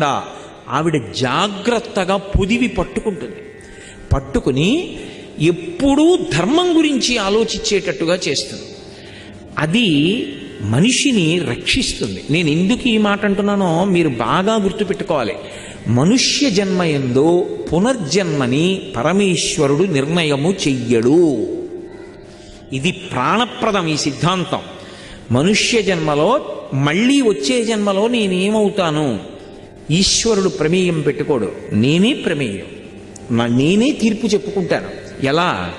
కాకుండా ఆవిడ జాగ్రత్తగా పొదివి పట్టుకుంటుంది. పట్టుకుని ఎప్పుడూ ధర్మం గురించి ఆలోచించేటట్టుగా చేస్తుంది. అది మనిషిని రక్షిస్తుంది. నేను ఎందుకు ఈ మాట అంటున్నానో మీరు బాగా గుర్తుపెట్టుకోవాలి. మనుష్య జన్మ ఎందో పునర్జన్మని పరమేశ్వరుడు నిర్ణయము చెయ్యడు. ఇది ప్రాణప్రదం ఈ సిద్ధాంతం. మనుష్య జన్మలో మళ్ళీ వచ్చే జన్మలో నేనేమవుతాను? ఈశ్వరుడు ప్రమేయం పెట్టుకోడు. నేనే ప్రమేయం. నా- నేనే తీర్పు చెప్పుకుంటాను. ఎలా?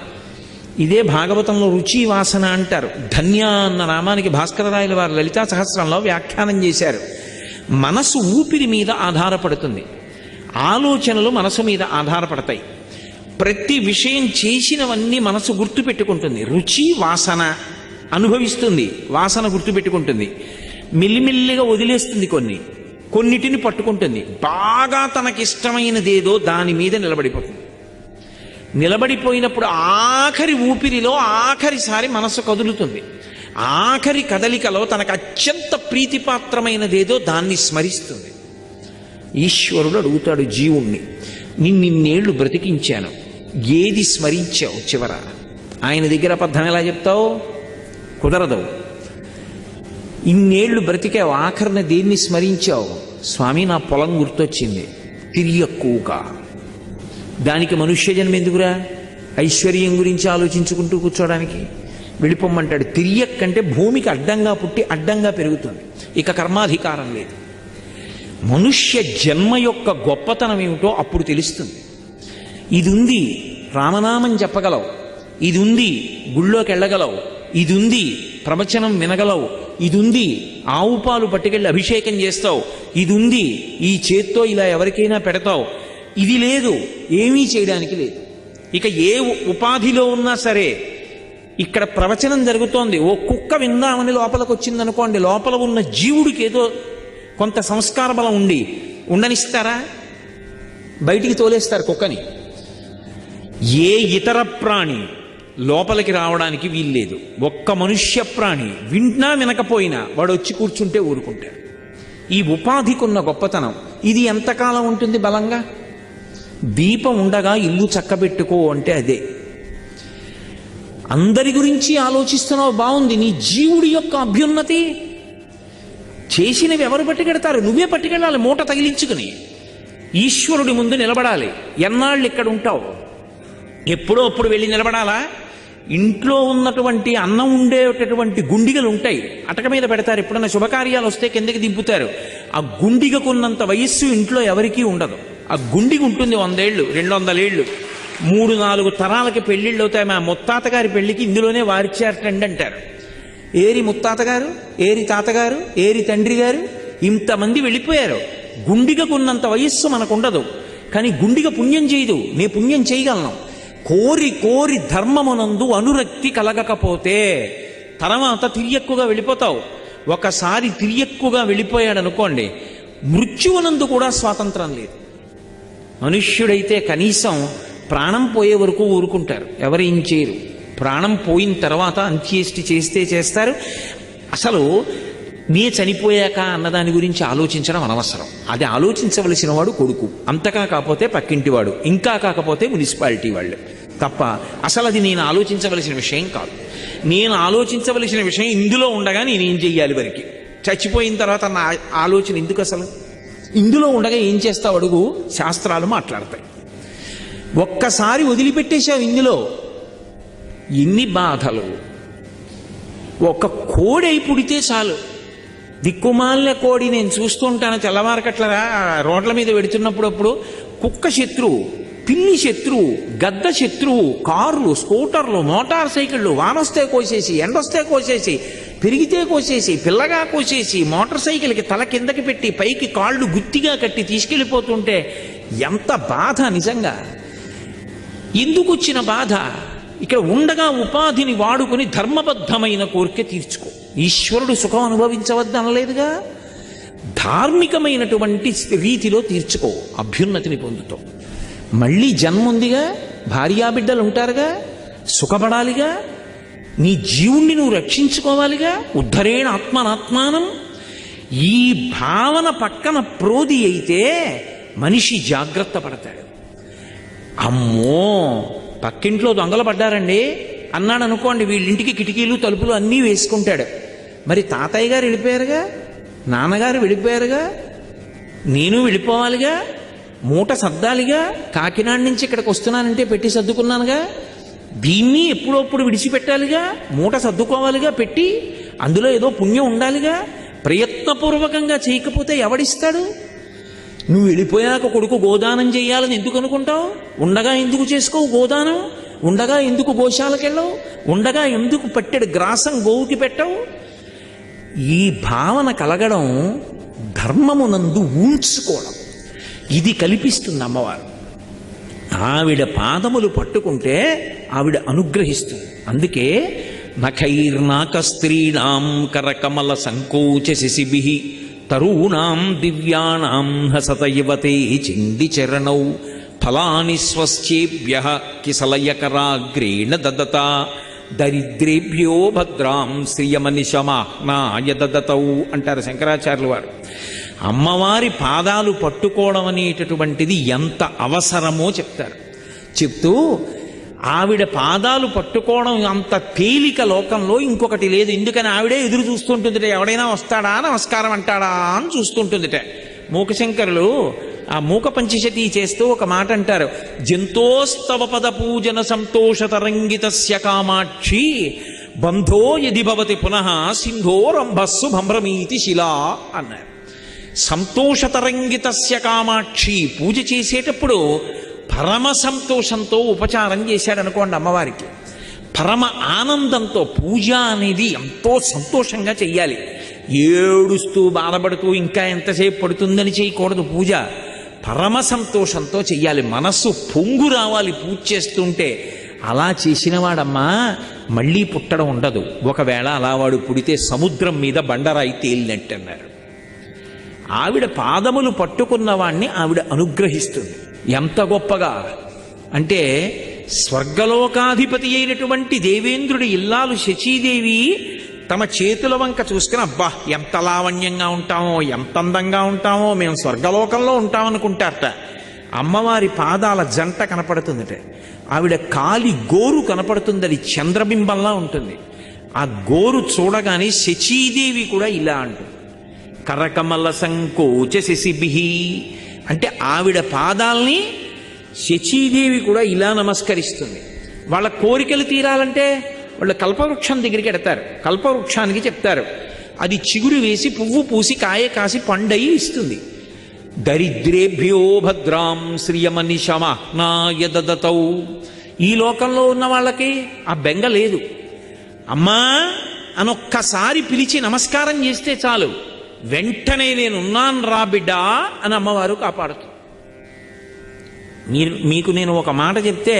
ఇదే భాగవతంలో రుచి వాసన అంటారు. ధన్య అన్న నామానికి భాస్కరరాయల వారు లలితా సహస్రంలో వ్యాఖ్యానం చేశారు. మనసు ఊపిరి మీద ఆధారపడుతుంది. ఆలోచనలు మనసు మీద ఆధారపడతాయి. ప్రతి విషయం చేసినవన్నీ మనసు గుర్తుపెట్టుకుంటుంది. రుచి వాసన అనుభవిస్తుంది. వాసన గుర్తుపెట్టుకుంటుంది. మిల్లిమిల్లిగా వదిలేస్తుంది కొన్ని. కొన్నిటిని పట్టుకుంటుంది. బాగా తనకిష్టమైనదేదో దాని మీద నిలబడిపోతుంది. నిలబడిపోయినప్పుడు ఆఖరి ఊపిరిలో ఆఖరిసారి మనసు కదులుతుంది. ఆఖరి కదలికలో తనకు అత్యంత ప్రీతిపాత్రమైనదేదో దాన్ని స్మరిస్తుంది. ఈశ్వరుడు అడుగుతాడు జీవుణ్ణి నిన్నిన్నేళ్ళు బ్రతికించాను ఏది స్మరించావు చివర? ఆయన దగ్గర అబద్ధం ఎలా చెప్తావు? కుదరదు. ఇన్నేళ్ళు బ్రతికావు ఆఖరిన దేన్ని స్మరించావు? స్వామి నా పొలం గుర్తొచ్చింది. తిరియక్కువగా దానికి మనుష్య జన్మ ఎందుకురా? ఐశ్వర్యం గురించి ఆలోచించుకుంటూ కూర్చోడానికి వెళ్ళిపోమ్మంటాడు. తిరియక్కంటే భూమికి అడ్డంగా పుట్టి అడ్డంగా పెరుగుతుంది. ఇక కర్మాధికారం లేదు. మనుష్య జన్మ యొక్క గొప్పతనం ఏమిటో అప్పుడు తెలుస్తుంది. ఇది ఉంది రామనామం చెప్పగలవు. ఇది ఉంది గుళ్ళోకి వెళ్ళగలవు ఇది ఉంది ప్రవచనం వినగలవు. ఇది ఉంది ఆవు పాలు పట్టుకెళ్ళి అభిషేకం చేస్తావు. ఇది ఉంది ఈ చేత్తో ఇలా ఎవరికైనా పెడతావు. ఇది లేదు ఏమీ చేయడానికి లేదు. ఇక ఏ ఉపాధిలో ఉన్నా సరే ఇక్కడ ప్రవచనం జరుగుతోంది. ఓ కుక్క విందామని లోపలికి వచ్చిందనుకోండి లోపల ఉన్న జీవుడికి ఏదో కొంత సంస్కార బలం ఉండి ఉండనిస్తారా? బయటికి తోలేస్తారు కుక్కని. ఏ ఇతర ప్రాణి లోపలికి రావడానికి వీల్లేదు. ఒక్క మనుష్య ప్రాణి వింటున్నా వినకపోయినా వాడు వచ్చి కూర్చుంటే ఊరుకుంటాడు. ఈ ఉపాధికున్న గొప్పతనం ఇది ఎంతకాలం ఉంటుంది బలంగా? దీపం ఉండగా ఇల్లు చక్కబెట్టుకో అంటే అదే. అందరి గురించి ఆలోచిస్తున్నావు బాగుంది నీ జీవుడి యొక్క అభ్యున్నతి చేసినవి ఎవరు పట్టుకెడతారు? నువ్వే పట్టుకెళ్ళాలి మూట తగిలించుకుని. ఈశ్వరుడి ముందు నిలబడాలి. ఎన్నాళ్ళు ఇక్కడ ఉంటావు ఎప్పుడో అప్పుడు వెళ్ళి నిలబడాలా? ఇంట్లో ఉన్నటువంటి అన్నం ఉండేటటువంటి గుండిగలు ఉంటాయి అటక మీద పెడతారు. ఎప్పుడన్నా శుభకార్యాలు వస్తే కిందకి దింపుతారు. ఆ గుండిగకున్నంత వయస్సు ఇంట్లో ఎవరికీ ఉండదు. ఆ గుండిగ ఉంటుంది వందేళ్ళు రెండు వందలేళ్ళు మూడు నాలుగు తరాలకి పెళ్ళిళ్ళు అవుతాయి మా ముత్తాత గారి పెళ్ళికి ఇందులోనే వారిచ్చారటండి అంటారు. ఏరి ముత్తాత గారు ఏరి తాతగారు ఏరి తండ్రి గారు ఇంతమంది వెళ్ళిపోయారు. గుండిగకున్నంత వయస్సు మనకుండదు. కానీ గుండిగ పుణ్యం చేయదు. నే పుణ్యం చేయగలను. కోరి కోరి ధర్మమునందు అనురక్తి కలగకపోతే తర్వాత తిరియక్కుగా వెళ్ళిపోతావు. ఒకసారి తిరియక్కుగా వెళ్ళిపోయాడు అనుకోండి మృత్యువునందు కూడా స్వాతంత్రం లేదు. మనుష్యుడైతే కనీసం ప్రాణం పోయే వరకు ఊరుకుంటారు ఎవరేం చేయరు. ప్రాణం పోయిన తర్వాత అంత్యేష్టి చేస్తే చేస్తారు. అసలు నే చనిపోయాక అన్నదాని గురించి ఆలోచించడం అనవసరం. అది ఆలోచించవలసిన వాడు కొడుకు అంతకా కాకపోతే పక్కింటి వాడు ఇంకా కాకపోతే మున్సిపాలిటీ వాళ్ళు. తప్ప అసలు అది నేను ఆలోచించవలసిన విషయం కాదు. నేను ఆలోచించవలసిన విషయం ఇందులో ఉండగా నేను ఏం చెయ్యాలి వరకు? చచ్చిపోయిన తర్వాత నా ఆలోచన ఎందుకు అసలు? ఇందులో ఉండగా ఏం చేస్తావు అడుగు? శాస్త్రాలు మాట్లాడతాయి. ఒక్కసారి వదిలిపెట్టేశావు ఇందులో. ఎన్ని బాధలు. ఒక కోడై పుడితే చాలు. దిక్కుమాలిన కోడి నేను చూస్తుంటాను తెల్లవారకట్లరా? రోడ్ల మీద పెడుతున్నప్పుడు అప్పుడు కుక్క శత్రువు. పిల్లి శత్రువు గద్ద శత్రువు కార్లు స్కూటర్లు మోటార్ సైకిళ్ళు వానొస్తే కోసేసి ఎండొస్తే కోసేసి పెరిగితే కోసేసి పిల్లగా కోసేసి మోటార్ సైకిల్కి తల కిందకి పెట్టి పైకి కాళ్ళు గుత్తిగా కట్టి తీసుకెళ్ళిపోతుంటే ఎంత బాధ నిజంగా. ఎందుకు వచ్చిన బాధ? ఇక్కడ ఉండగా ఉపాధిని వాడుకొని ధర్మబద్ధమైన కోరిక తీర్చుకో. ఈశ్వరుడు సుఖం అనుభవించవద్దు అనలేదుగా? ధార్మికమైనటువంటి రీతిలో తీర్చుకో. అభ్యున్నతిని పొందుతావు. మళ్ళీ జన్మ ఉందిగా భార్యాబిడ్డలు ఉంటారుగా సుఖపడాలిగా నీ జీవుణ్ణి నువ్వు రక్షించుకోవాలిగా ఉద్ధరేణ ఆత్మనాత్మానం. ఈ భావన పక్కన ప్రోది అయితే మనిషి జాగ్రత్త పడతాడు. అమ్మో పక్కింట్లో దొంగలు పడ్డారండి. అన్నాడు అనుకోండి వీళ్ళింటికి కిటికీలు తలుపులు అన్నీ వేసుకుంటాడు. మరి తాతయ్య గారు వెళ్ళిపోయారుగా? నాన్నగారు వెళ్ళిపోయారుగా? నేను వెళ్ళిపోవాలిగా? మూట సర్దాలిగా కాకినాడ నుంచి ఇక్కడికి వస్తున్నానంటే పెట్టి సర్దుకున్నానుగా? దీన్ని ఎప్పుడప్పుడు విడిచిపెట్టాలిగా? మూట సర్దుకోవాలిగా పెట్టి అందులో ఏదో పుణ్యం ఉండాలిగా? ప్రయత్నపూర్వకంగా చేయకపోతే ఎవడిస్తాడు? నువ్వు వెళ్ళిపోయాక కొడుకు గోదానం చేయాలని ఎందుకు అనుకుంటావు? ఉండగా ఎందుకు చేసుకోవు గోదానం? ఉండగా ఎందుకు గోశాలకెళ్ళవు? ఉండగా ఎందుకు పట్టెడు గ్రాసం గోవుకి పెట్టవు? ఈ భావన కలగడం ధర్మమునందు ఊంచుకోవడం. ఇది కల్పిస్తుంది అమ్మవారు. ఆవిడ పాదములు పట్టుకుంటే ఆవిడ అనుగ్రహిస్తుంది. అందుకే నఖైర్నాక స్త్రీణాం కరకమల సంకోచ శిశిభి తరూణాం దివ్యాణాం హసత యువతే చింది చరణౌ ఫలాని స్వశ్చేభ్య కిసలయకరాగ్రేణ దదత దరిద్రేభ్యో భద్రాం శ్రియమనిశమాహ్నాయ దదతౌ అంటారు శంకరాచార్యులు వారు. అమ్మవారి పాదాలు పట్టుకోవడం అనేటటువంటిది ఎంత అవసరమో చెప్తారు. చెప్తూ ఆవిడ పాదాలు పట్టుకోవడం అంత తేలిక లోకంలో ఇంకొకటి లేదు. ఎందుకని ఆవిడే ఎదురు చూస్తుంటుందిట ఎవడైనా వస్తాడా నమస్కారం అంటాడా అని చూస్తుంటుందిట. మూకశంకరులు ఆ మూక పంచశతి చేస్తూ ఒక మాట అంటారు. జంతోస్తవ పద పూజన సంతోష తరంగితస్య కామాక్షి బంధో యది భవతి పునః సింధోరంభస్సు భ్రమీతి శిలా అన్నారు. సంతోషతరంగితస్య కామాక్షి. పూజ చేసేటప్పుడు పరమ సంతోషంతో ఉపచారం చేశాడనుకోండి అమ్మవారికి. పరమ ఆనందంతో పూజ అనేది ఎంతో సంతోషంగా చెయ్యాలి. ఏడుస్తూ బాధపడుతూ ఇంకా ఎంతసేపు పడుతుందని చేయకూడదు పూజ. పరమ సంతోషంతో చెయ్యాలి. మనస్సు పొంగు రావాలి పూజ చేస్తుంటే. అలా చేసినవాడమ్మా మళ్ళీ పుట్టడం ఉండదు. ఒకవేళ అలా వాడు పుడితే సముద్రం మీద బండరాయి తేలినట్టు అన్నారు ఆవిడ పాదములు పట్టుకున్న వాణ్ణి ఆవిడ అనుగ్రహిస్తుంది. ఎంత గొప్పగా! అంటే స్వర్గలోకాధిపతి అయినటువంటి దేవేంద్రుడి ఇల్లాలు శచీదేవి తమ చేతుల వంక చూసుకుని అబ్బా ఎంత లావణ్యంగా ఉంటామో ఎంత అందంగా ఉంటామో మేము స్వర్గలోకంలో ఉంటామనుకుంటారట. అమ్మవారి పాదాల జంట కనపడుతుందట. ఆవిడ కాలి గోరు కనపడుతుంది అది చంద్రబింబంలా ఉంటుంది. ఆ గోరు చూడగానే శచీదేవి కూడా ఇలా అంటుంది. కరకమల సంకోచ శశిభి అంటే ఆవిడ పాదాల్ని శచీదేవి కూడా ఇలా నమస్కరిస్తుంది. వాళ్ళ కోరికలు తీరాలంటే వాళ్ళు కల్పవృక్షం దగ్గరికి ఎడతారు. కల్పవృక్షానికి చెప్తారు. అది చిగురు వేసి పువ్వు పూసి కాయ కాసి పండయి ఇస్తుంది. దరిద్రేభ్యో భద్రాం శ్రియమనిశమాహ్నాయ దదతౌ. ఈ లోకంలో ఉన్న వాళ్ళకి ఆ బెంగ లేదు. అమ్మా అనొక్కసారి పిలిచి నమస్కారం చేస్తే చాలు. వెంటనే నేనున్నాను రా బిడ్డా అని అమ్మవారు కాపాడుతుంది మీరు మీకు నేను ఒక మాట చెప్తే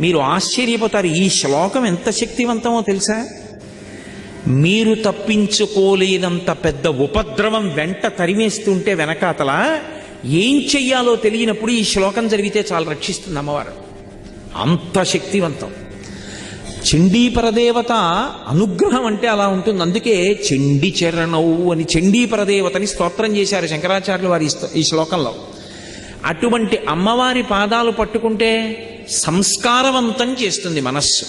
మీరు ఆశ్చర్యపోతారు ఈ శ్లోకం ఎంత శక్తివంతమో తెలుసా? మీరు తప్పించుకోలేనంత పెద్ద ఉపద్రవం వెంట తరిమేస్తుంటే వెనకాతల ఏం చెయ్యాలో తెలియనప్పుడు ఈ శ్లోకం జరిగితే చాలా రక్షిస్తుంది అమ్మవారు. అంత శక్తివంతం. చండీపరదేవత అనుగ్రహం అంటే అలా ఉంటుంది. అందుకే చండి చరణవు అని చండీపరదేవతని స్తోత్రం చేశారు శంకరాచార్యులు వారి ఈ శ్లోకంలో. అటువంటి అమ్మవారి పాదాలు పట్టుకుంటే సంస్కారవంతం చేస్తుంది మనస్సు.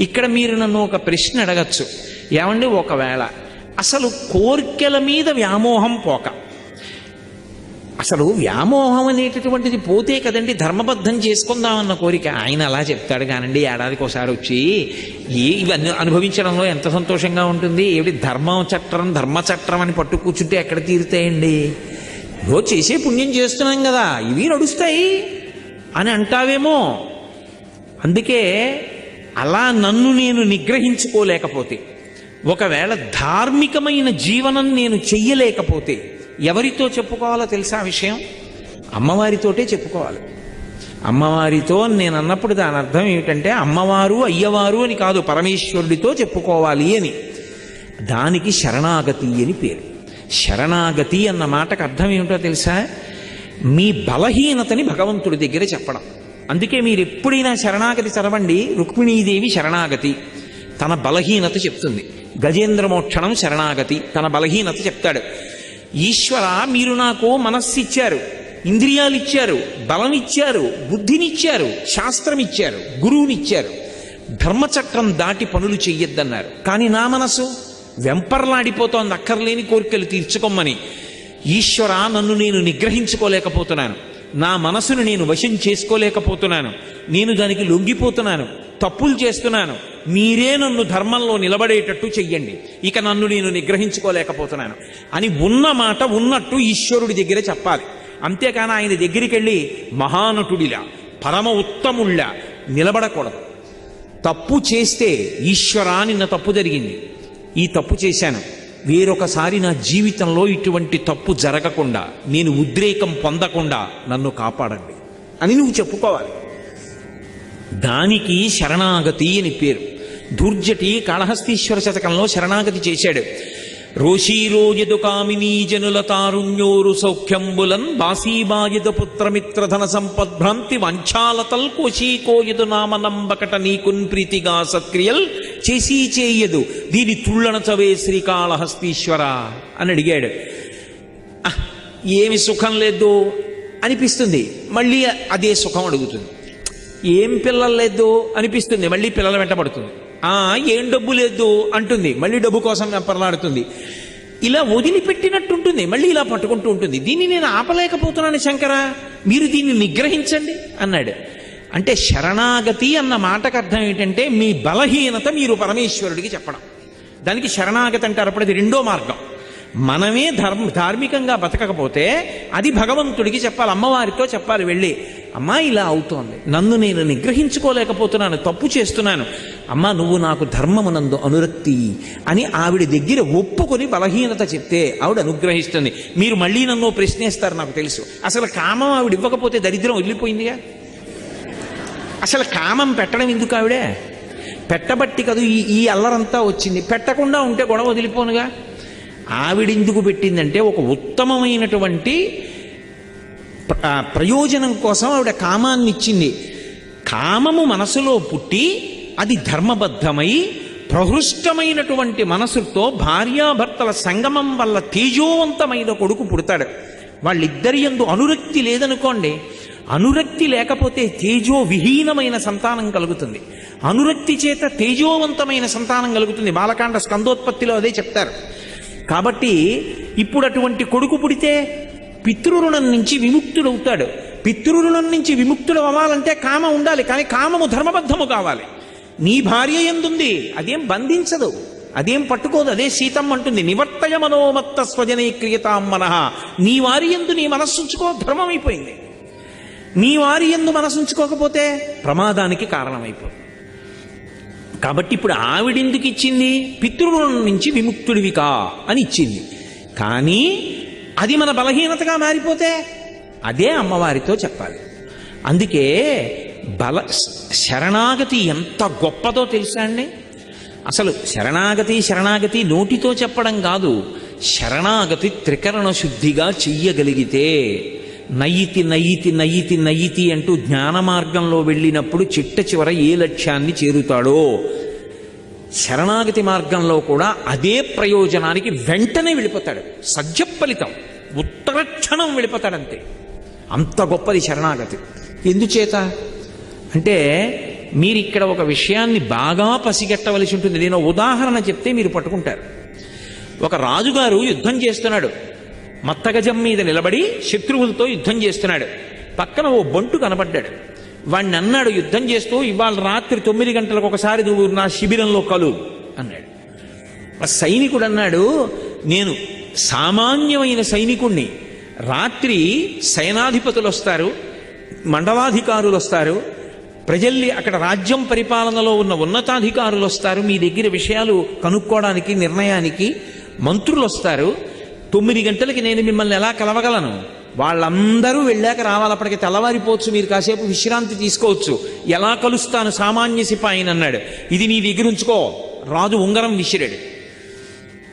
ఇక్కడ మీరు నన్ను ఒక ప్రశ్న అడగచ్చు. ఏమండి? ఒకవేళ అసలు కోర్కెల మీద వ్యామోహం పోక. అసలు వ్యామోహం అనేటటువంటిది పోతే కదండి ధర్మబద్ధం చేసుకుందామన్న కోరిక. ఆయన అలా చెప్తాడు కానండి ఏడాదికి ఒకసారి వచ్చి ఏ ఇవన్నీ అనుభవించడంలో ఎంత సంతోషంగా ఉంటుంది? ఏమిటి ధర్మం చట్టం ధర్మ చట్టం అని పట్టు కూర్చుంటే ఎక్కడ తీరుతాయండి? ఏదో చేసే పుణ్యం చేస్తున్నాం కదా ఇవి నడుస్తాయి అని అంటావేమో. అందుకే అలా నన్ను నేను నిగ్రహించుకోలేకపోతే ఒకవేళ ధార్మికమైన జీవనం నేను చెయ్యలేకపోతే ఎవరితో చెప్పుకోవాలో తెలుసా విషయం? అమ్మవారితోటే చెప్పుకోవాలి. అమ్మవారితో అని నేను అన్నప్పుడు దాని అర్థం ఏమిటంటే అమ్మవారు అయ్యవారు అని కాదు పరమేశ్వరుడితో చెప్పుకోవాలి అని. దానికి శరణాగతి అని పేరు. శరణాగతి అన్న మాటకు అర్థం ఏమిటో తెలుసా? మీ బలహీనతని భగవంతుడి దగ్గర చెప్పడం. అందుకే మీరు ఎప్పుడైనా శరణాగతి చదవండి రుక్మిణీదేవి శరణాగతి. తన బలహీనత చెప్తుంది. గజేంద్ర మోక్షణం శరణాగతి. తన బలహీనత చెప్తాడు. ఈశ్వర మీరు నాకు మనస్సు ఇచ్చారు ఇంద్రియాలు ఇచ్చారు బలం ఇచ్చారు బుద్ధినిచ్చారు శాస్త్రం ఇచ్చారు గురువునిచ్చారు. ధర్మచక్రం దాటి పనులు చెయ్యొద్దన్నారు. కానీ నా మనసు వెంపర్లాడిపోతోంది అక్కర్లేని కోరికలు తీర్చుకోమని. ఈశ్వర నన్ను నేను నిగ్రహించుకోలేకపోతున్నాను. నా మనసును నేను వశం చేసుకోలేకపోతున్నాను. నేను దానికి లొంగిపోతున్నాను. తప్పులు చేస్తున్నాను. మీరే నన్ను ధర్మంలో నిలబడేటట్టు చెయ్యండి. ఇక నన్ను నేను నిగ్రహించుకోలేకపోతున్నాను. అని ఉన్న మాట ఉన్నట్టు ఈశ్వరుడి దగ్గర చెప్పాలి. అంతేకాని ఆయన దగ్గరికి వెళ్ళి మహానటుడిలా పరమ ఉత్తముళ్ళ నిలబడకూడదు. తప్పు చేస్తే ఈశ్వరా నిన్న తప్పు జరిగింది. ఈ తప్పు చేశాను. వేరొకసారి నా జీవితంలో ఇటువంటి తప్పు జరగకుండా నేను ఉద్రేకం పొందకుండా నన్ను కాపాడండి. అని నువ్వు చెప్పుకోవాలి. దానికి శరణాగతి అని పేరు. దుర్జటి కాళహస్తీశ్వర శతకంలో శరణాగతి చేశాడు. రోషీరోజదు కామినీ జనుల తారుణ్యోరు సౌఖ్యంబులన్ బాసీబాయుద పుత్రమిత్రధన సంపద్భ్రాంతి వంచాలతల్ కోశీకోయుదు నామ నంబకట నీకున్ ప్రీతిగా సత్క్రియల్ చేసీ చేయదు. దీని తుళ్ళన చవే శ్రీకాళహస్తీశ్వర అని అడిగాడు. "ఆహ్, ఏమి సుఖం లేదు అనిపిస్తుంది. మళ్ళీ అదే సుఖం అడుగుతుంది. ఏం పిల్లలు లేదు అనిపిస్తుంది. మళ్ళీ పిల్లల వెంటబడుతుంది పడుతుంది. ఏం డబ్బు లేదు అంటుంది. మళ్ళీ డబ్బు కోసం వెంపర్లాడుతుంది ఇలా వదిలిపెట్టినట్టుంటుంది. మళ్ళీ ఇలా పట్టుకుంటూ ఉంటుంది. దీన్ని నేను ఆపలేకపోతున్నాను శంకర. మీరు దీన్ని నిగ్రహించండి అన్నాడు. అంటే శరణాగతి అన్న మాటకు అర్థం ఏంటంటే మీ బలహీనత మీరు పరమేశ్వరుడికి చెప్పడం. దానికి శరణాగతి అంటారు. అప్పుడు అది రెండో మార్గం. మనమే ధర్మ ధార్మికంగా బతకకపోతే అది భగవంతుడికి చెప్పాలి. అమ్మవారితో చెప్పాలి వెళ్ళి. అమ్మా ఇలా అవుతోంది. నన్ను నేను నిగ్రహించుకోలేకపోతున్నాను తప్పు చేస్తున్నాను. అమ్మా నువ్వు నాకు ధర్మమునందు అనురక్తి అని ఆవిడ దగ్గర ఒప్పుకొని బలహీనత చెప్తే ఆవిడ అనుగ్రహిస్తుంది. మీరు మళ్ళీ నన్ను ప్రశ్నేస్తారు నాకు తెలుసు. అసలు కామం ఆవిడ ఇవ్వకపోతే దరిద్రం వదిలిపోయిందిగా? అసలు కామం పెట్టడం ఎందుకు ఆవిడే? పెట్టబట్టి కదూ ఈ ఈ అల్లరంతా వచ్చింది. పెట్టకుండా ఉంటే గొడవ వదిలిపోనుగా? ఆవిడెందుకు పెట్టిందంటే ఒక ఉత్తమమైనటువంటి ప్రయోజనం కోసం ఆవిడ కామాన్ని ఇచ్చింది. కామము మనసులో పుట్టి అది ధర్మబద్ధమై ప్రహృష్టమైనటువంటి మనసుతో భార్యాభర్తల సంగమం వల్ల తేజోవంతమైన కొడుకు పుడతాడు. వాళ్ళిద్దరి ఎందు అనురక్తి లేదనుకోండి అనురక్తి లేకపోతే తేజో విహీనమైన సంతానం కలుగుతుంది. అనురక్తి చేత తేజోవంతమైన సంతానం కలుగుతుంది. బాలకాండ స్కందోత్పత్తిలో అదే చెప్తారు. కాబట్టి ఇప్పుడు అటువంటి కొడుకు పుడితే పితృరుణం నుంచి విముక్తుడవుతాడు. పితృరుణం నుంచి విముక్తుడు అవ్వాలంటే కామ ఉండాలి కానీ కామము ధర్మబద్ధము కావాలి. నీ భార్య ఎందుంది? అదేం బంధించదు అదేం పట్టుకోదు అదే సీతం అంటుంది. నివర్తయ మనోమత్త స్వజనే క్రియతాం మనః. నీ వారి ఎందు నీ మనస్సుంచుకో ధర్మం అయిపోయింది నీ వారి ఎందు మనసుంచుకోకపోతే ప్రమాదానికి కారణమైపోతుంది. కాబట్టి ఇప్పుడు ఆవిడెందుకు ఇచ్చింది పితృణం నుంచి విముక్తుడివికా అని ఇచ్చింది కానీ అది మన బలహీనతగా మారిపోతే అదే అమ్మవారితో చెప్పాలి. అందుకే బల శరణాగతి ఎంత గొప్పదో తెలుసా అండి? అసలు శరణాగతి శరణాగతి నోటితో చెప్పడం కాదు శరణాగతి త్రికరణ శుద్ధిగా చెయ్యగలిగితే నయితి నయితి నయితి నయితి అంటూ జ్ఞాన మార్గంలో వెళ్ళినప్పుడు చిట్ట చివర ఏ లక్ష్యాన్ని చేరుతాడో శరణాగతి మార్గంలో కూడా అదే ప్రయోజనానికి వెంటనే వెళ్ళిపోతాడు. సజ్జ ఫలితం. ఉత్తర క్షణం వెళ్ళిపోతాడంతే. అంత గొప్పది శరణాగతి. ఎందుచేత? అంటే మీరు ఇక్కడ ఒక విషయాన్ని బాగా పసిగట్టవలసి ఉంటుంది. నేను ఉదాహరణ చెప్తే మీరు పట్టుకుంటారు. ఒక రాజుగారు యుద్ధం చేస్తున్నాడు. మత్తగజం మీద నిలబడి శత్రువులతో యుద్ధం చేస్తున్నాడు. పక్కన ఓ బంటు కనబడ్డాడు. వాణ్ణి అన్నాడు యుద్ధం చేస్తూ ఇవాళ రాత్రి తొమ్మిది గంటలకు ఒకసారి నువ్వు నా శిబిరంలో కలు అన్నాడు. ఆ సైనికుడు అన్నాడు నేను సామాన్యమైన సైనికుణ్ణి. రాత్రి సైనాధిపతులు వస్తారు మండలాధికారులు వస్తారు ప్రజల్ని అక్కడ రాజ్యం పరిపాలనలో ఉన్న ఉన్నతాధికారులు వస్తారు మీ దగ్గర విషయాలు కనుక్కోవడానికి నిర్ణయానికి మంత్రులు వస్తారు తొమ్మిది గంటలకి నేను మిమ్మల్ని ఎలా కలవగలను? వాళ్ళందరూ వెళ్ళాక రావాలి అప్పటికి తెల్లవారిపోవచ్చు మీరు కాసేపు విశ్రాంతి తీసుకోవచ్చు. ఎలా కలుస్తాను సామాన్య సిపాయిని అన్నాడు. ఇది నీ దగ్గర ఉంచుకో. రాజు ఉంగరం విసిరాడు.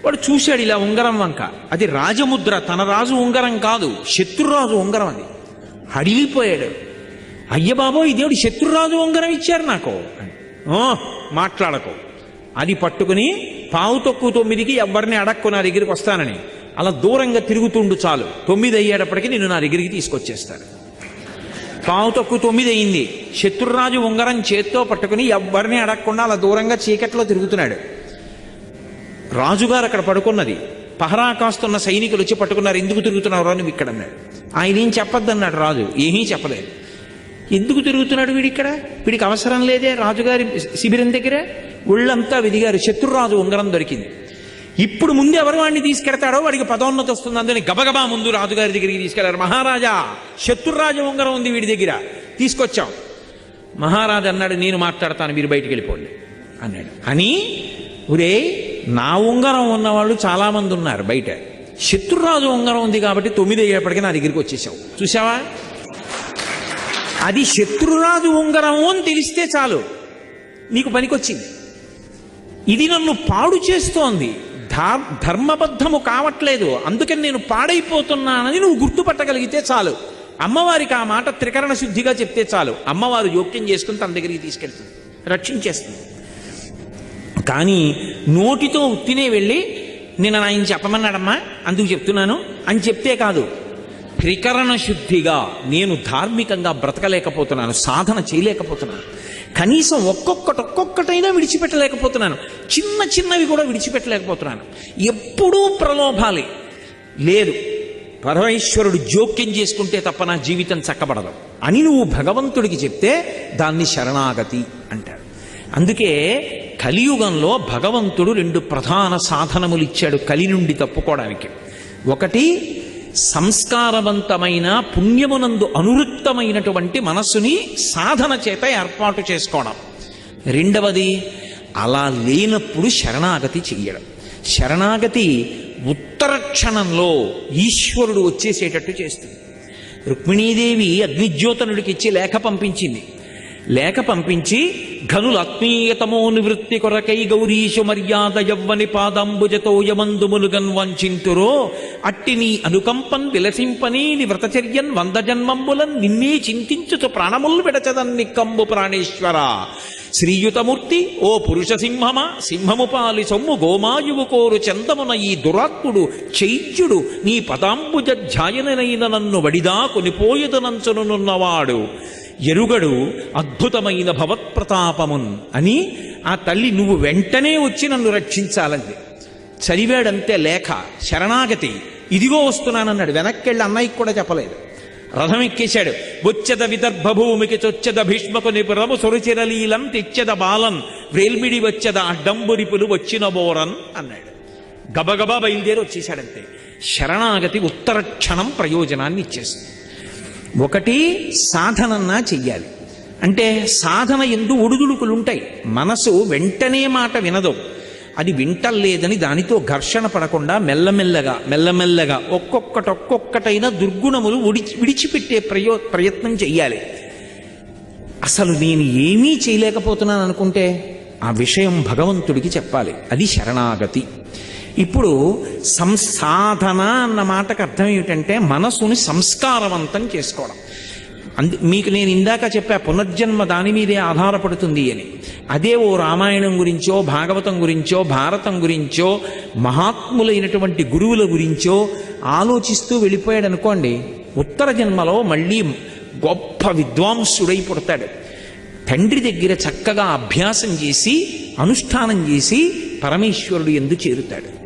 వాడు చూశాడు ఇలా ఉంగరం వంక. అది రాజముద్ర. తన రాజు ఉంగరం కాదు. శత్రురాజు ఉంగరం అది. అడిగిపోయాడు అయ్యబాబో దేవుడు శత్రురాజు ఉంగరం ఇచ్చారు నాకు. "ఓ, మాట్లాడకు. అది పట్టుకుని పావు తొక్కు తొమ్మిదికి ఎవరిని అడక్కు నా దగ్గరికి వస్తానని. అలా దూరంగా తిరుగుతుండు చాలు. తొమ్మిది అయ్యేటప్పటికి నిన్ను నా దగ్గరికి తీసుకొచ్చేస్తాను పావు తక్కువ తొమ్మిది అయింది. శత్రురాజు ఉంగరం చేత్తో పట్టుకుని ఎవరిని అడగకుండా అలా దూరంగా చీకట్లో తిరుగుతున్నాడు. రాజుగారు అక్కడ పడుకున్నది. పహరా కాస్తున్న సైనికులు వచ్చి పట్టుకున్నారు ఎందుకు తిరుగుతున్నారు అని నువ్వు ఇక్కడ అన్నాడు. ఆయన ఏం చెప్పొద్దన్నాడు రాజు. ఏమీ చెప్పలేదు. ఎందుకు తిరుగుతున్నాడు వీడి ఇక్కడ? వీడికి అవసరం లేదే రాజుగారి శిబిరం దగ్గర? ఒళ్ళంతా వెదిగారు శత్రురాజు ఉంగరం దొరికింది. ఇప్పుడు ముందు ఎవరు వాడిని తీసుకెడతాడో వాడికి పదోన్నతి వస్తుంది. అందుకని గబగబా ముందు రాజుగారి దగ్గరికి తీసుకెళ్ళారు. మహారాజా శత్రురాజు ఉంగరం ఉంది వీడి దగ్గర. తీసుకొచ్చాం. మహారాజు అన్నాడు నేను మాట్లాడతాను. మీరు బయటికి వెళ్ళిపోండి. అన్నాడు. అని ఒరే నా ఉంగరం ఉన్నవాళ్ళు చాలామంది ఉన్నారు బయట. శత్రురాజు ఉంగరం ఉంది కాబట్టి తొమ్మిది అయ్యేప్పటికీ నా దగ్గరికి వచ్చేసావు. చూసావా అది శత్రురాజు ఉంగరం అని తెలిస్తే చాలు. నీకు పనికొచ్చింది. ఇది నన్ను పాడు చేస్తోంది. ధర్మబద్ధము కావట్లేదు. అందుకని నేను పాడైపోతున్నానని నువ్వు గుర్తుపట్టగలిగితే చాలు. అమ్మవారికి ఆ మాట త్రికరణ శుద్ధిగా చెప్తే చాలు. అమ్మవారు జోక్యం చేసుకుని తన దగ్గరికి తీసుకెళ్తుంది. రక్షించేస్తుంది. కానీ నోటితో ఉత్తినే వెళ్ళి నేను ఆయన చెప్పమన్నాడమ్మా అందుకు చెప్తున్నాను అని చెప్తే కాదు. త్రికరణ శుద్ధిగా నేను ధార్మికంగా బ్రతకలేకపోతున్నాను సాధన చేయలేకపోతున్నాను. కనీసం ఒక్కొక్కటి ఒక్కొక్కటైనా విడిచిపెట్టలేకపోతున్నాను. చిన్న చిన్నవి కూడా విడిచిపెట్టలేకపోతున్నాను. ఎప్పుడూ ప్రలోభాలే. లేదు పరమేశ్వరుడు జోక్యం చేసుకుంటే తప్ప నా జీవితం చక్కబడదు అని నువ్వు భగవంతుడికి చెప్తే దాన్ని శరణాగతి అంటాడు. అందుకే కలియుగంలో భగవంతుడు రెండు ప్రధాన సాధనములు ఇచ్చాడు కలి నుండి తప్పుకోవడానికి. ఒకటి సంస్కారవంతమైన పుణ్యమునందు అనురుక్తమైనటువంటి మనస్సుని సాధన చేత ఏర్పాటు చేసుకోవడం. రెండవది అలా లేనప్పుడు శరణాగతి చెయ్యడం. శరణాగతి ఉత్తర క్షణంలో ఈశ్వరుడు వచ్చేసేటట్టు చేస్తుంది. రుక్మిణీదేవి అగ్నిజ్యోతనుడికి ఇచ్చి లేఖ పంపించింది. లేఖ పంపించి ఘనుల ఆత్మీయతమో నివృత్తి కొరకై గౌరీశు మర్యాద యవ్వని పాదంబుజతో యమందుములుగన్ వంచింతురో అట్టి నీ అనుకంపన్ విలసింపని ని వ్రతచర్యన్ వంద జన్మంబులన్ నిన్నే చింతించుచు ప్రాణములు విడచదన్ నిక్కంబు ప్రాణేశ్వర. శ్రీయుతమూర్తి ఓ పురుష సింహమా సింహము పాలి సొమ్ము గోమాయువు కోరు చందమున ఈ దురాత్ముడు చైత్యుడు నీ పదాంబుజ ధ్యాయనైన నన్ను వడిదా కొనిపోయదనంచునున్నవాడు. ఎరుగడు అద్భుతమైన భవత్ప్రతాపమున్ అని ఆ తల్లి నువ్వు వెంటనే వచ్చి నన్ను రక్షించాలంది. చదివాడంతే లేఖ శరణాగతి. ఇదిగో వస్తున్నానన్నాడు. వెనక్కెళ్ళి అన్నయ్యకి కూడా చెప్పలేదు. రథం ఎక్కేశాడు వచ్చెద విదర్భ భూమికి చొచ్చెద భీష్మకు నిపురము సొరుచిరలీలం తెచ్చెద బాలన్ వేల్మిడి వచ్చెద అడ్డంబురిపులు వచ్చిన బోరన్ అన్నాడు. గబగబా బయలుదేరి వచ్చేశాడంతే. శరణాగతి ఉత్తర క్షణం ప్రయోజనాన్ని ఇచ్చేస్తుంది ఒకటి సాధనన్నా చెయ్యాలి. అంటే సాధన ఎందు ఒడుదుడుకులుంటాయి. మనసు వెంటనే మాట వినదు. అది వింటలేదని దానితో ఘర్షణ పడకుండా మెల్లమెల్లగా మెల్లమెల్లగా ఒక్కొక్కటి ఒక్కొక్కటైన దుర్గుణములు విడిచి విడిచిపెట్టే ప్రయో ప్రయత్నం చెయ్యాలి. అసలు నేను ఏమీ చేయలేకపోతున్నాను అనుకుంటే ఆ విషయం భగవంతుడికి చెప్పాలి. అది శరణాగతి. ఇప్పుడు సంసాధన అన్న మాటకు అర్థం ఏమిటంటే మనసుని సంస్కారవంతం చేసుకోవడం. అందు మీకు నేను ఇందాక చెప్పా పునర్జన్మ దాని మీదే ఆధారపడుతుంది అని. అదే ఓ రామాయణం గురించో భాగవతం గురించో భారతం గురించో మహాత్ములైనటువంటి గురువుల గురించో ఆలోచిస్తూ వెళ్ళిపోయాడు అనుకోండి ఉత్తర జన్మలో మళ్ళీ గొప్ప విద్వాంసుడై పుడతాడు. తండ్రి దగ్గర చక్కగా అభ్యాసం చేసి అనుష్ఠానం చేసి పరమేశ్వరుడు ఎందు చేరుతాడు.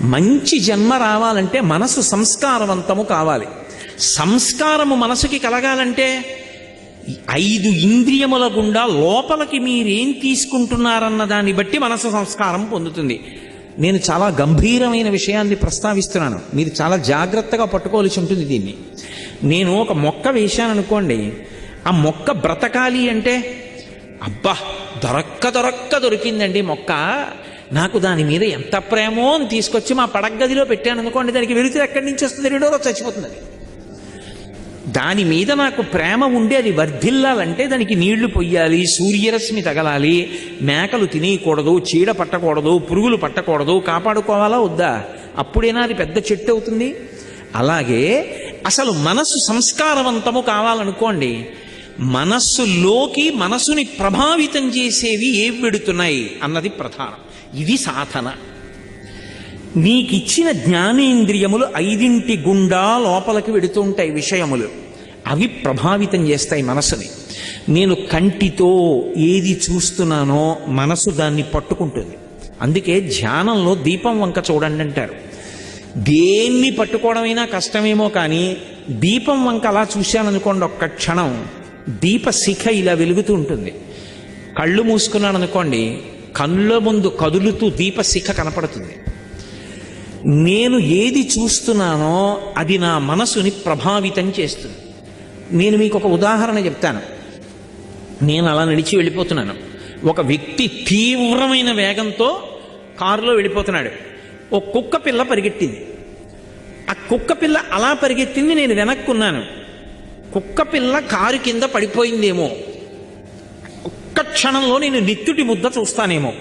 మంచి జన్మ రావాలంటే మనసు సంస్కారవంతము కావాలి. సంస్కారము మనసుకి కలగాలంటే ఐదు ఇంద్రియముల గుండా లోపలికి మీరేం తీసుకుంటున్నారన్న దాన్ని బట్టి మనసు సంస్కారం పొందుతుంది. నేను చాలా గంభీరమైన విషయాన్ని ప్రస్తావిస్తున్నాను. మీరు చాలా జాగ్రత్తగా పట్టుకోవాల్సి ఉంటుంది దీన్ని. నేను ఒక మొక్క వేశాను అనుకోండి ఆ మొక్క బ్రతకాలి అంటే అబ్బా దొరక్క దొరక్క దొరికిందండి మొక్క. నాకు దాని మీద ఎంత ప్రేమో అని తీసుకొచ్చి మా పడగదిలో పెట్టాను అనుకోండి దానికి వెళితే ఎక్కడి నుంచి వస్తుంది రెండో రోజు చచ్చిపోతుంది అది. దాని మీద నాకు ప్రేమ ఉండి అది వర్ధిల్లాలంటే దానికి నీళ్ళు పొయ్యాలి సూర్యరశ్మి తగలాలి మేకలు తినేయకూడదు చీడ పట్టకూడదు పురుగులు పట్టకూడదు కాపాడుకోవాలా వద్దా? అప్పుడేనా అది పెద్ద చెట్టు అవుతుంది? అలాగే అసలు మనస్సు సంస్కారవంతము కావాలనుకోండి మనస్సులోకి మనసుని ప్రభావితం చేసేవి ఏవి పెడుతున్నాయి అన్నది ప్రధానం. ఇది సాధన. నీకిచ్చిన జ్ఞానేంద్రియములు ఐదింటి గుండా లోపలికి వెడుతుంటాయి విషయములు. అవి ప్రభావితం చేస్తాయి మనసుని. నేను కంటితో ఏది చూస్తున్నానో మనసు దాన్ని పట్టుకుంటుంది. అందుకే ధ్యానంలో దీపం వంక చూడండి అంటారు. దేన్ని పట్టుకోవడమైనా కష్టమేమో కానీ దీపం వంక అలా చూశాననుకోండి ఒక్క క్షణం. దీప శిఖ ఇలా వెలుగుతూ ఉంటుంది. కళ్ళు మూసుకున్నాను అనుకోండి కళ్ళ ముందు కదులుతూ దీపశిఖ కనపడుతుంది. నేను ఏది చూస్తున్నానో అది నా మనసుని ప్రభావితం చేస్తుంది. నేను మీకు ఒక ఉదాహరణ చెప్తాను. నేను అలా నడిచి వెళ్ళిపోతున్నాను. ఒక వ్యక్తి తీవ్రమైన వేగంతో కారులో వెళ్ళిపోతున్నాడు. ఓ కుక్క పిల్ల పరిగెట్టింది ఆ కుక్క పిల్ల అలా పరిగెత్తింది నేను వెనక్కున్నాను. కుక్క పిల్ల కారు కింద పడిపోయిందేమో. ఒక్క క్షణంలో నేను నిత్తుటి ముద్ద చూస్తానేమో.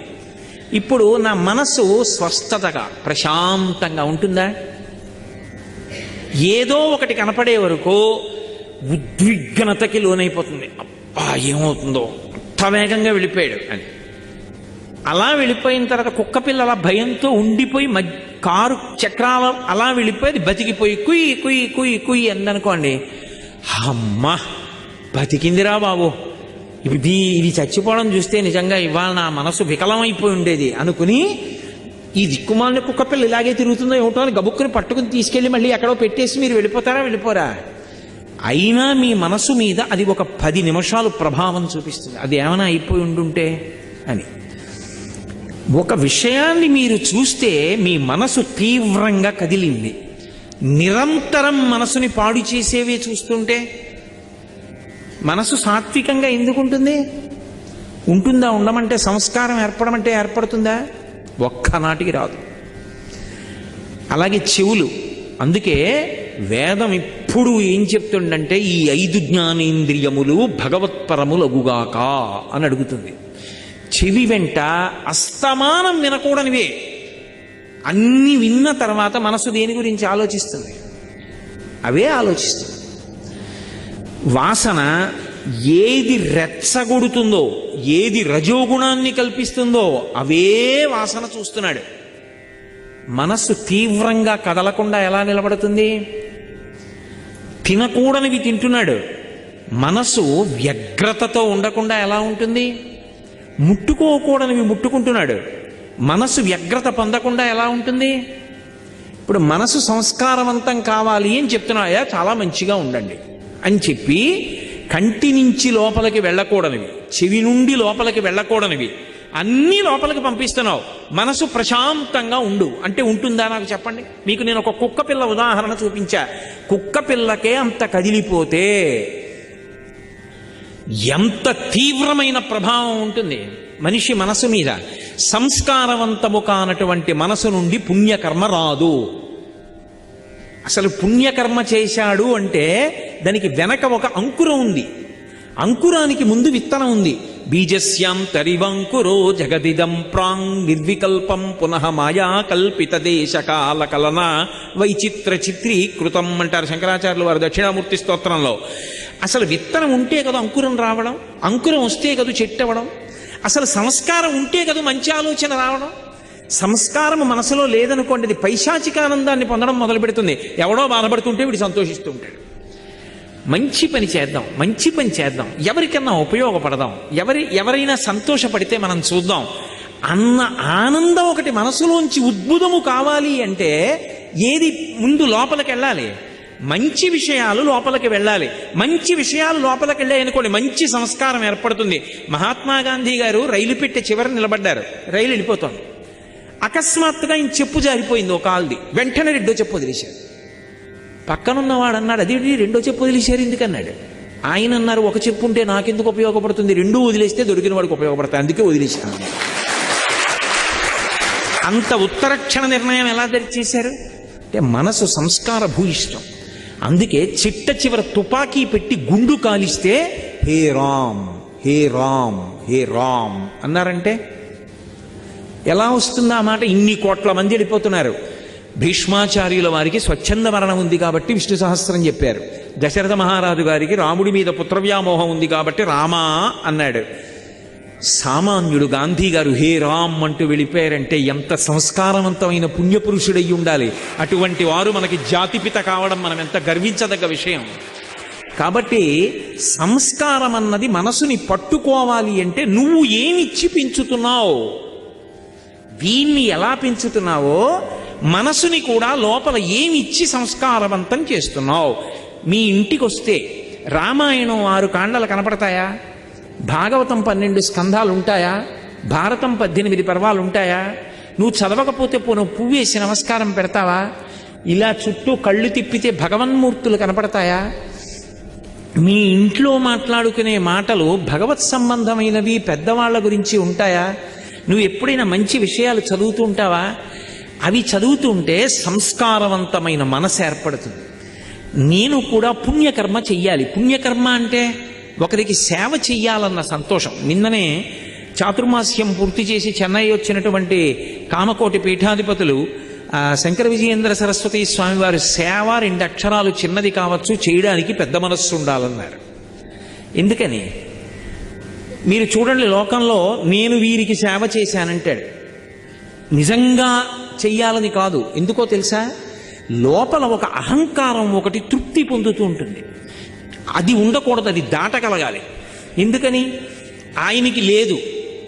ఇప్పుడు నా మనసు స్వస్థతగా ప్రశాంతంగా ఉంటుందా? ఏదో ఒకటి కనపడే వరకు ఉద్విగ్నతకి లోనైపోతుంది. అబ్బా ఏమవుతుందో? అంత వేగంగా వెళ్ళిపోయాడు అని. అలా వెళ్ళిపోయిన తర్వాత కుక్క పిల్ల అలా భయంతో ఉండిపోయి మధ్య కారు చక్రాల అలా వెళ్ళిపోయి అది బతికిపోయి కుయ్యి కుయ్యి కుయ్యి కుయ్యి అందనుకోండి అమ్మ బతికిందిరా బాబు. ఇది ఇది చచ్చిపోవడం చూస్తే నిజంగా ఇవాళ నా మనసు వికలమైపోయి ఉండేది. అనుకుని ఈ దిక్కుమాలిన కుక్క పిల్ల ఇలాగే తిరుగుతుందో ఏమిటో అని గబుక్కుని పట్టుకుని తీసుకెళ్ళి మళ్ళీ ఎక్కడో పెట్టేసి మీరు వెళ్ళిపోతారా వెళ్ళిపోరా? అయినా మీ మనసు మీద అది ఒక పది నిమిషాలు ప్రభావం చూపిస్తుంది. అది ఏమైనా అయిపోయి ఉండుంటే అని. ఒక విషయాన్ని మీరు చూస్తే మీ మనసు తీవ్రంగా కదిలింది. నిరంతరం మనసుని పాడు చేసేవి చూస్తుంటే మనసు సాత్వికంగా ఎందుకు ఉంటుంది ఉంటుందా ఉండమంటే సంస్కారం ఏర్పడమంటే ఏర్పడుతుందా? ఒక్కనాటికి రాదు. అలాగే చెవులు. అందుకే వేదం ఇప్పుడు ఏం చెప్తుండంటే ఈ ఐదు జ్ఞానేంద్రియములు భగవత్పరములగుగాక అని అడుగుతుంది. చెవి వెంట అస్తమానం వినకూడనివే. అన్ని విన్న తర్వాత మనసు దేని గురించి ఆలోచిస్తుంది? అవే ఆలోచిస్తుంది. వాసన ఏది రెచ్చగొడుతుందో ఏది రజోగుణాన్ని కల్పిస్తుందో అవే వాసన చూస్తున్నాడు. మనస్సు తీవ్రంగా కదలకుండా ఎలా నిలబడుతుంది? తినకూడనివి తింటున్నాడు. మనస్సు వ్యగ్రతతో ఉండకుండా ఎలా ఉంటుంది? ముట్టుకోకూడనివి ముట్టుకుంటున్నాడు. మనస్సు వ్యగ్రత పొందకుండా ఎలా ఉంటుంది? ఇప్పుడు మనసు సంస్కారవంతం కావాలి అని చెప్తున్నాయా చాలా మంచిగా ఉండండి. అని చెప్పి కంటి నుంచి లోపలికి వెళ్ళకూడనివి చెవి నుండి లోపలికి వెళ్ళకూడనివి. అన్నీ లోపలికి పంపిస్తున్నావు. మనసు ప్రశాంతంగా ఉండు. అంటే ఉంటుందా నాకు చెప్పండి? మీకు నేను ఒక కుక్క పిల్ల ఉదాహరణ చూపించా. కుక్క పిల్లకే అంత కదిలిపోతే ఎంత తీవ్రమైన ప్రభావం ఉంటుంది? మనిషి మనసు మీద సంస్కారవంతము కానటువంటి మనసు నుండి పుణ్యకర్మ రాదు. అసలు పుణ్యకర్మ చేశాడు అంటే దానికి వెనక ఒక అంకురం ఉంది. అంకురానికి ముందు విత్తనం ఉంది. బీజస్యాం తరివంకురో జగదిదం ప్రాంగ్ నిర్వికల్పం పునః మాయా కల్పిత దేశకాల కలన వైచిత్ర చిత్రీకృతం అంటారు శంకరాచార్యులు వారు దక్షిణామూర్తి స్తోత్రంలో. అసలు విత్తనం ఉంటే కదా అంకురం రావడం అంకురం వస్తే కదా చెట్టు అవ్వడం అసలు సంస్కారం ఉంటే కదా మంచి ఆలోచన రావడం. సంస్కారం మనసులో లేదనుకోండి అది పైశాచికానందాన్ని పొందడం మొదలు పెడుతుంది ఎవడో బాధపడుతుంటే వీడు సంతోషిస్తూ ఉంటాడు. మంచి పని చేద్దాం మంచి పని చేద్దాం. ఎవరికన్నా ఉపయోగపడదాం. ఎవరి ఎవరైనా సంతోషపడితే మనం చూద్దాం. అన్న ఆనందం ఒకటి మనసులోంచి ఉద్భుతము కావాలి అంటే ఏది ముందు లోపలికి వెళ్ళాలి? మంచి విషయాలు లోపలికి వెళ్ళాలి. మంచి విషయాలు లోపలికి వెళ్ళాయి అనుకోండి మంచి సంస్కారం ఏర్పడుతుంది. మహాత్మా గాంధీ గారు రైలు పెట్టే చివర నిలబడ్డారు. రైలు వెళ్ళిపోతుంది. అకస్మాత్తుగా ఆయన చెప్పు జారిపోయింది ఒక ఆల్ది. వెంటనే రెండో చెప్పు వదిలేశారు పక్కనున్నవాడు అన్నాడు అది రెండో చెప్పు వదిలేశారు ఎందుకన్నాడు? ఆయన అన్నారు ఒక చెప్పు ఉంటే నాకెందుకు ఉపయోగపడుతుంది? రెండూ వదిలేస్తే దొరికిన వాడికి ఉపయోగపడతాయి అందుకే వదిలేశాను. అంత ఉత్తరక్షణ నిర్ణయం ఎలా చేశారు అంటే మనసు సంస్కార భూయిష్టం. అందుకే చిట్ట చివర తుపాకీ పెట్టి గుండు కాలిస్తే హే రామ్ హే రామ్ హే రామ్ అన్నారంటే ఎలా వస్తుంది ఆ మాట? ఇన్ని కోట్ల మంది వెళ్ళిపోతున్నారు. భీష్మాచార్యుల వారికి స్వచ్ఛంద మరణం ఉంది కాబట్టి విష్ణు సహస్రం చెప్పారు. దశరథ మహారాజు గారికి రాముడి మీద పుత్రవ్యామోహం ఉంది కాబట్టి రామా అన్నాడు. సామాన్యుడు గాంధీ గారు హే రామ్ అంటూ వెళ్ళిపోయారంటే ఎంత సంస్కారవంతమైన పుణ్యపురుషుడై ఉండాలి. అటువంటి వారు మనకి జాతిపిత కావడం మనం ఎంత గర్వించదగ్గ విషయం. కాబట్టి సంస్కారం అన్నది మనసుని పట్టుకోవాలి అంటే నువ్వు ఏమిచ్చి పెంచుతున్నావు? దీన్ని ఎలా పెంచుతున్నావో మనసుని కూడా లోపల ఏమిచ్చి సంస్కారవంతం చేస్తున్నావు? మీ ఇంటికి వస్తే రామాయణం ఆరు కాండలు కనపడతాయా? భాగవతం పన్నెండు స్కంధాలు ఉంటాయా భారతం పద్దెనిమిది పర్వాలు ఉంటాయా నువ్వు చదవకపోతే పోను పువ్వు వేసి నమస్కారం పెడతావా? ఇలా చుట్టూ కళ్ళు తిప్పితే భగవన్మూర్తులు కనపడతాయా? మీ ఇంట్లో మాట్లాడుకునే మాటలు భగవత్ సంబంధమైనవి పెద్దవాళ్ళ గురించి ఉంటాయా? నువ్వు ఎప్పుడైనా మంచి విషయాలు చదువుతూ ఉంటావా? అవి చదువుతుంటే సంస్కారవంతమైన మనసు ఏర్పడుతుంది. నేను కూడా పుణ్యకర్మ చెయ్యాలి. పుణ్యకర్మ అంటే ఒకరికి సేవ చెయ్యాలన్న సంతోషం. నిన్ననే చాతుర్మాస్యం పూర్తి చేసి చెన్నై వచ్చినటువంటి కామకోటి పీఠాధిపతులు శంకర విజయేంద్ర సరస్వతి స్వామివారి సేవ రెండు అక్షరాలు చిన్నది కావచ్చు చేయడానికి పెద్ద మనస్సు ఉండాలన్నారు. ఎందుకని? మీరు చూడండి లోకంలో నేను వీరికి సేవ చేశానంటాడు. నిజంగా చెయ్యాలని కాదు. ఎందుకో తెలుసా? లోపల ఒక అహంకారం ఒకటి తృప్తి పొందుతూ ఉంటుంది. అది ఉండకూడదు అది దాటగలగాలి. ఎందుకని? ఆయనకి లేదు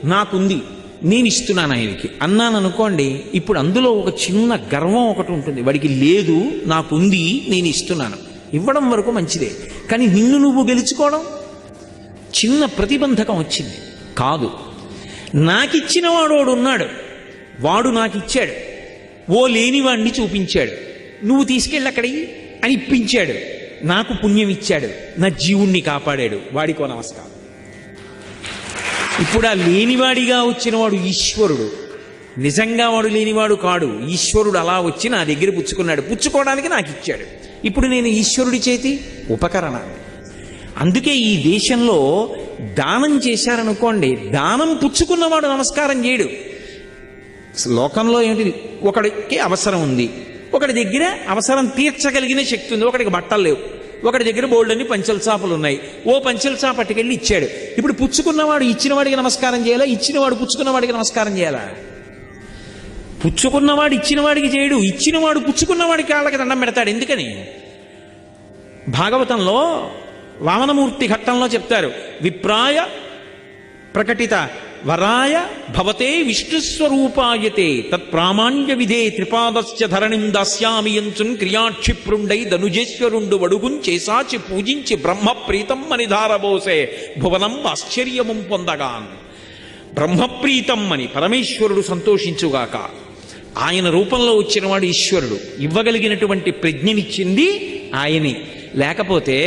నాకుంది నేను ఇస్తున్నాను ఆయనకి. అన్నాను అనుకోండి ఇప్పుడు అందులో ఒక చిన్న గర్వం ఒకటి ఉంటుంది. వాడికి లేదు నాకుంది నేను ఇస్తున్నాను. ఇవ్వడం వరకు మంచిదే. కానీ నిన్ను నువ్వు గెలుచుకోవడం? చిన్న ప్రతిబంధకం వచ్చింది. కాదు. నాకిచ్చిన వాడు ఉన్నాడు వాడు నాకిచ్చాడు. ఓ లేనివాణ్ణి చూపించాడు. నువ్వు తీసుకెళ్ళి అక్కడికి అని ఇప్పించాడు. నాకు పుణ్యం ఇచ్చాడు నా జీవుణ్ణి కాపాడాడు. వాడికో నమస్కారం. ఇప్పుడు ఆ లేనివాడిగా వచ్చినవాడు ఈశ్వరుడు. నిజంగా వాడు లేనివాడు కాడు. ఈశ్వరుడు అలా వచ్చి నా దగ్గర పుచ్చుకున్నాడు. పుచ్చుకోవడానికి నాకు ఇచ్చాడు ఇప్పుడు నేను ఈశ్వరుడి చేతి ఉపకరణాన్ని. అందుకే ఈ దేశంలో దానం చేశారనుకోండి దానం పుచ్చుకున్నవాడు నమస్కారం చేయడు. లోకంలో ఏమిటి ఒకడికి అవసరం ఉంది. ఒకడి దగ్గర అవసరం తీర్చగలిగిన శక్తి ఉంది. ఒకడికి బట్టలు లేవు. ఒకటి దగ్గర బోల్డన్ని పంచల చాపలు ఉన్నాయి. ఓ పంచల చాప పట్టుకెళ్ళి ఇచ్చాడు. ఇప్పుడు పుచ్చుకున్నవాడు ఇచ్చినవాడికి నమస్కారం చేయాలా? ఇచ్చినవాడు పుచ్చుకున్నవాడికి నమస్కారం చేయాలా? పుచ్చుకున్నవాడు ఇచ్చినవాడికి చేయడు. ఇచ్చినవాడు పుచ్చుకున్నవాడికి వాళ్ళకి దండం పెడతాడు. ఎందుకని? భాగవతంలో వామనమూర్తి ఘట్టంలో చెప్తారు. విప్రాయ ప్రకటిత వరాయ భవతే విష్ణుస్వరూపాయతే తత్ప్రామాణ్య విధే త్రిపాదస్య ధరణిం దాస్యామియంచున్ క్రియాక్షిప్రుండై ధనుజేశ్వరుండు వడుగున్ చేసాచి పూజించి బ్రహ్మప్రీతం అని ధారబోసే భువనం ఆశ్చర్యము పొందగాన్. బ్రహ్మప్రీతం అని పరమేశ్వరుడు సంతోషించుగాక. ఆయన రూపంలో వచ్చినవాడు ఈశ్వరుడు. ఇవ్వగలిగినటువంటి ప్రజ్ఞనిచ్చింది ఆయనే. లేకపోతే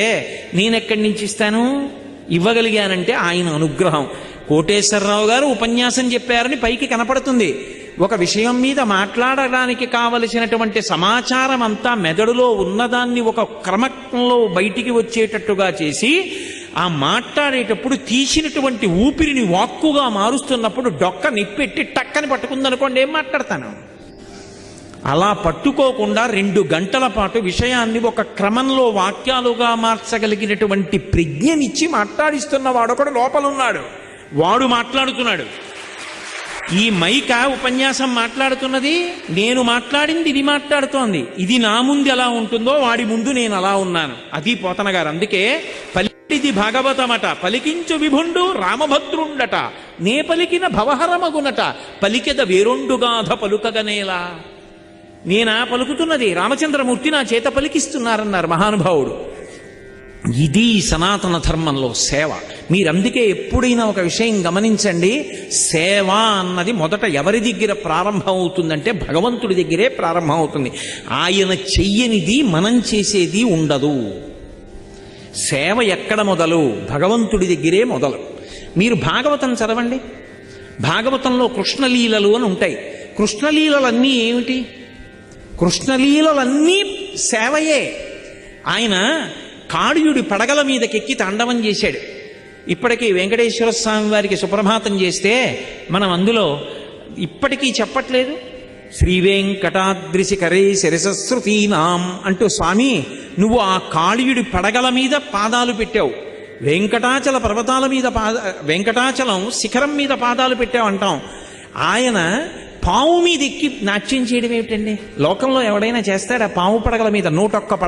నేనెక్కడి నుంచి ఇస్తాను? ఇవ్వగలిగానంటే ఆయన అనుగ్రహం. కోటేశ్వరరావు గారు ఉపన్యాసం చెప్పారని పైకి కనపడుతుంది. ఒక విషయం మీద మాట్లాడడానికి కావలసినటువంటి సమాచారం అంతా మెదడులో ఉన్నదాన్ని ఒక క్రమంలో బయటికి వచ్చేటట్టుగా చేసి ఆ మాట్లాడేటప్పుడు తీసినటువంటి ఊపిరిని వాక్కుగా మారుస్తున్నప్పుడు డొక్క నిప్పెట్టి టక్కని పట్టుకుందనుకోండి ఏం మాట్లాడతాను? అలా పట్టుకోకుండా రెండు గంటల పాటు విషయాన్ని ఒక క్రమంలో వాక్యాలుగా మార్చగలిగినటువంటి ప్రజ్ఞనిచ్చి మాట్లాడిస్తున్న ఒకడు లోపలున్నాడు. వాడు మాట్లాడుతున్నాడు. ఈ మైక ఉపన్యాసం మాట్లాడుతున్నది నేను మాట్లాడింది ఇది మాట్లాడుతోంది. ఇది నా ముందు ఎలా ఉంటుందో వాడి ముందు నేను అలా ఉన్నాను. అది పోతన గారు అందుకే పలికిది భాగవతమట పలికించు విభుండు రామభద్రుండట నే పలికిన భవహరమగునట పలికెద వేరొండుగాధ పలుకగనేలా. నేనా పలుకుతున్నది? రామచంద్రమూర్తి నా చేత పలికిస్తున్నారన్నారు మహానుభావుడు. ఇది సనాతన ధర్మంలో సేవ. మీరందుకే ఎప్పుడైనా ఒక విషయం గమనించండి. సేవ అన్నది మొదట ఎవరి దగ్గర ప్రారంభం అవుతుందంటే భగవంతుడి దగ్గరే ప్రారంభం అవుతుంది ఆయన చెయ్యనిది మనం చేసేది ఉండదు. సేవ ఎక్కడ మొదలు? భగవంతుడి దగ్గరే మొదలు. మీరు భాగవతం చదవండి. భాగవతంలో కృష్ణలీలలు అని ఉంటాయి. కృష్ణలీలలన్నీ ఏమిటి? కృష్ణలీలలన్నీ సేవయే. ఆయన కాడియుడి పడగల మీదకెక్కి తాండవం చేశాడు. ఇప్పటికీ వెంకటేశ్వర స్వామి వారికి సుప్రభాతం చేస్తే మనం అందులో ఇప్పటికీ చెప్పట్లేదు. శ్రీ వెంకటాద్రిశి శిరసశ్రుతీనాం అంటూ స్వామి నువ్వు ఆ కాళీయుడి పడగల మీద పాదాలు పెట్టావు. వెంకటాచల పర్వతాల మీద పాద వెంకటాచలం శిఖరం మీద పాదాలు పెట్టావు అంటాం. ఆయన పావు మీద ఎక్కి నాట్యం చేయడం ఏమిటండి? లోకంలో ఎవడైనా చేస్తాడా? పావు పడగల మీద నూటొక్క పడగ